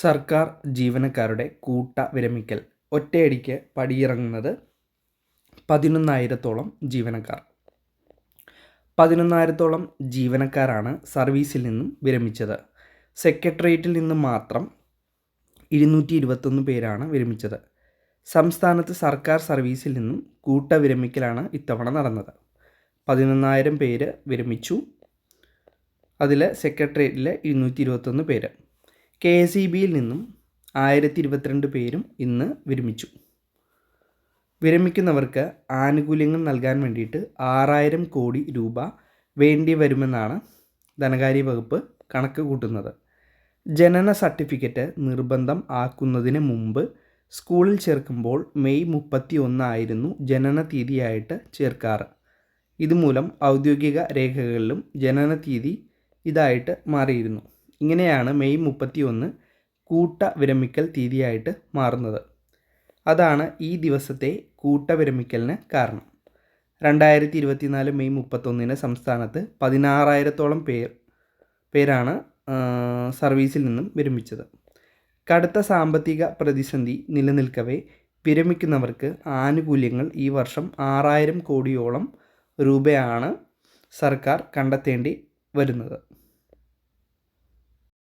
സർക്കാർ ജീവനക്കാരുടെ കൂട്ട വിരമിക്കൽ. ഒറ്റയടിക്ക് പടിയിറങ്ങുന്നത് പതിനൊന്നായിരത്തോളം ജീവനക്കാർ. പതിനൊന്നായിരത്തോളം ജീവനക്കാരാണ് സർവീസിൽ നിന്നും വിരമിച്ചത്. സെക്രട്ടേറിയറ്റിൽ നിന്ന് മാത്രം ഇരുന്നൂറ്റി ഇരുപത്തൊന്ന് പേരാണ് വിരമിച്ചത്. സംസ്ഥാനത്ത് സർക്കാർ സർവീസിൽ നിന്നും കൂട്ട വിരമിക്കലാണ് ഇത്തവണ നടന്നത്. പതിനൊന്നായിരം പേര് വിരമിച്ചു. അതിൽ സെക്രട്ടേറിയറ്റിൽ ഇരുന്നൂറ്റി ഇരുപത്തൊന്ന് പേര്. കെ എസ് ഇ ബിയിൽ നിന്നും ആയിരത്തി ഇരുപത്തിരണ്ട് പേരും ഇന്ന് വിരമിച്ചു. വിരമിക്കുന്നവർക്ക് ആനുകൂല്യങ്ങൾ നൽകാൻ വേണ്ടിയിട്ട് ആറായിരം കോടി രൂപ വേണ്ടി വരുമെന്നാണ് ധനകാര്യ വകുപ്പ് കണക്ക് കൂട്ടുന്നത്. ജനന സർട്ടിഫിക്കറ്റ് നിർബന്ധം ആക്കുന്നതിന് മുമ്പ് സ്കൂളിൽ ചേർക്കുമ്പോൾ മെയ് മുപ്പത്തി ഒന്നായിരുന്നു ജനന തീയതിയായിട്ട് ചേർക്കാറ്. ഇതുമൂലം ഔദ്യോഗിക രേഖകളിലും ജനന തീയതി ഇതായിട്ട് മാറിയിരുന്നു. ഇങ്ങനെയാണ് മെയ് മുപ്പത്തി ഒന്ന് കൂട്ട വിരമിക്കൽ തീയതിയായിട്ട് മാറുന്നത്. അതാണ് ഈ ദിവസത്തെ കൂട്ട വിരമിക്കലിന് കാരണം. രണ്ടായിരത്തി ഇരുപത്തിനാല് മെയ് മുപ്പത്തൊന്നിന് സംസ്ഥാനത്ത് പതിനാറായിരത്തോളം പേർ പേരാണ് സർവീസിൽ നിന്നും വിരമിച്ചത്. കടുത്ത സാമ്പത്തിക പ്രതിസന്ധി നിലനിൽക്കവേ വിരമിക്കുന്നവർക്ക് ആനുകൂല്യങ്ങൾ ഈ വർഷം ആറായിരം കോടിയോളം രൂപയാണ് സർക്കാർ കണ്ടെത്തേണ്ടി വരുന്നത്.